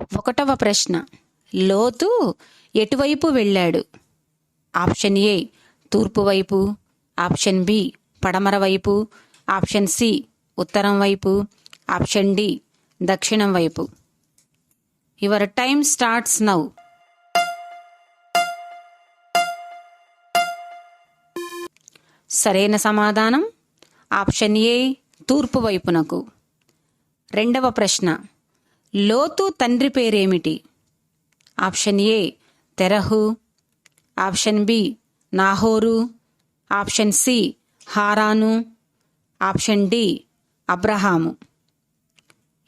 ఒకటవ ప్రశ్న. లోతు ఎటువైపు వెళ్ళాడు? ఆప్షన్ ఏ తూర్పు వైపు. ఆప్షన్ బి పడమర వైపు. ఆప్షన్ సి ఉత్తరం వైపు. ఆప్షన్ డి దక్షిణం వైపు. Your time starts now. సరైన సమాధానం? ఆప్షన్ ఏ తూర్పు వైపునకు. రెండవ ప్రశ్న. లోతు తండ్రి పేరేమిటి? ఆప్షన్ ఏ తెరహు. ఆప్షన్ బి నాహోరు. ఆప్షన్ సి హారాను. Option D Abraham.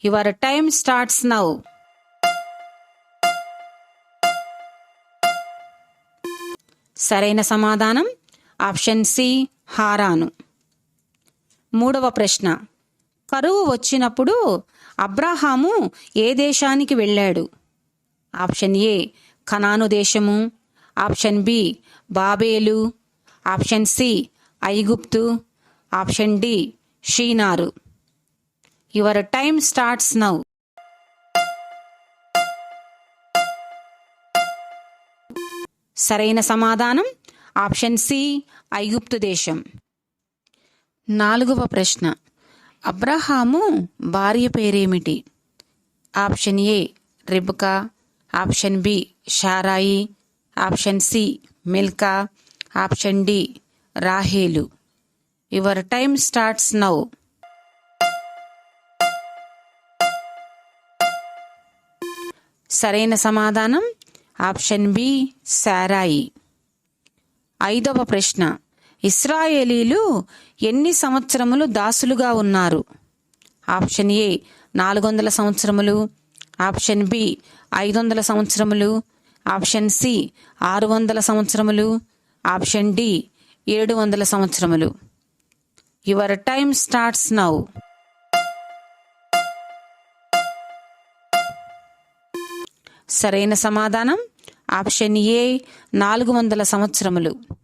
Your time starts now. సరైన సమాధానం ఆప్షన్ సి హారాను. మూడవ ప్రశ్న. కరువు వచ్చినప్పుడు అబ్రాహాము ఏ దేశానికి వెళ్ళాడు? ఆప్షన్ ఏ కనాను దేశము. ఆప్షన్ బి బాబేలు. ఆప్షన్ సి ఐగుప్తు. Option D Shinar. Your time starts now. సరైన సమాధానం? ఆప్షన్ సి ఐగుప్తు దేశం. నాలుగవ ప్రశ్న. అబ్రహాము భార్య పేరేమిటి? ఆప్షన్ ఏ రిబ్కా. ఆప్షన్ బి షారాయి. ఆప్షన్ సి మిల్కా. ఆప్షన్ డి రాహేలు. యువర్ టైమ్ స్టార్ట్స్ నౌ సరైన సమాధానం? ఆప్షన్ బి సారాయి. ఐదవ ప్రశ్న. ఇస్రాయేలీలు ఎన్ని సంవత్సరములు దాసులుగా ఉన్నారు? ఆప్షన్ ఏ నాలుగు వందల సంవత్సరములు. ఆప్షన్ బి ఐదు వందల సంవత్సరములు. ఆప్షన్ సి ఆరు వందల సంవత్సరములు. ఆప్షన్ డి ఏడు వందల సంవత్సరములు. Your time starts now. సరైన సమాధానం? ఆప్షన్ ఏ నాలుగు వందల సంవత్సరములు.